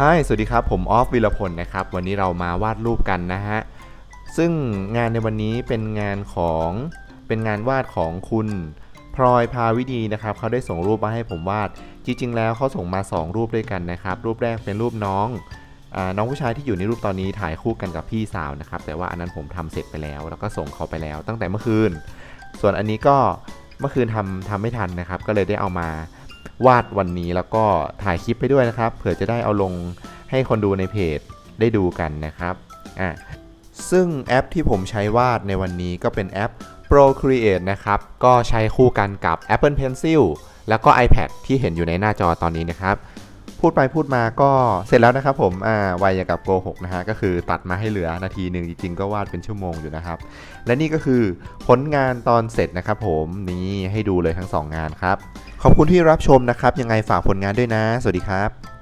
ฮายสวัสดีครับ ผมออฟวิรพลนะครับ วันนี้เรามาวาดรูปกันนะฮะ ซึ่งงานในวันนี้เป็นงานของเป็นงานวาดของคุณพลอยพาวิดีนะครับ เขาได้ส่งรูปมาให้ผมวาด จริง ๆ แล้วเขาส่งมา 2 รูปด้วยกันนะครับ รูปแรกเป็นรูปน้องอาน้องผู้ชายที่อยู่ในรูปตอนนี้ถ่ายคู่กันกับพี่สาวนะครับ แต่ว่าอันนั้นผมทำเสร็จไปแล้ว แล้วก็ส่งเขาไปแล้วตั้งแต่เมื่อคืน ส่วนอันนี้ก็เมื่อคืนทำทำไม่ทันนะครับ ก็เลยได้เอามา วาดวันนี้แล้วก็ถ่ายคลิปไปด้วยนะครับ เผื่อจะได้เอาลงให้คนดูในเพจได้ดูกันนะครับอะซึ่งแอปที่ผมใช้วาดในวันนี้ก็เป็นแอป Procreate นะครับ ก็ใช้คู่กันกับ Apple Pencil แล้วก็ iPad ที่เห็นอยู่ในหน้าจอตอนนี้นะครับ พูดไปพูดมาก็เสร็จแล้วนะครับผมอ่าไวยกับโกหกนะฮะก็คือตัดมาให้เหลือนาทีหนึ่งจริงๆก็วาดเป็นชั่วโมงอยู่นะครับ และนี่ก็คือผลงานตอนเสร็จนะครับผมนี่ให้ดูเลยทั้ง 2 งานครับ ขอบคุณที่รับชมนะครับ ยังไงฝากผลงานด้วยนะ สวัสดีครับ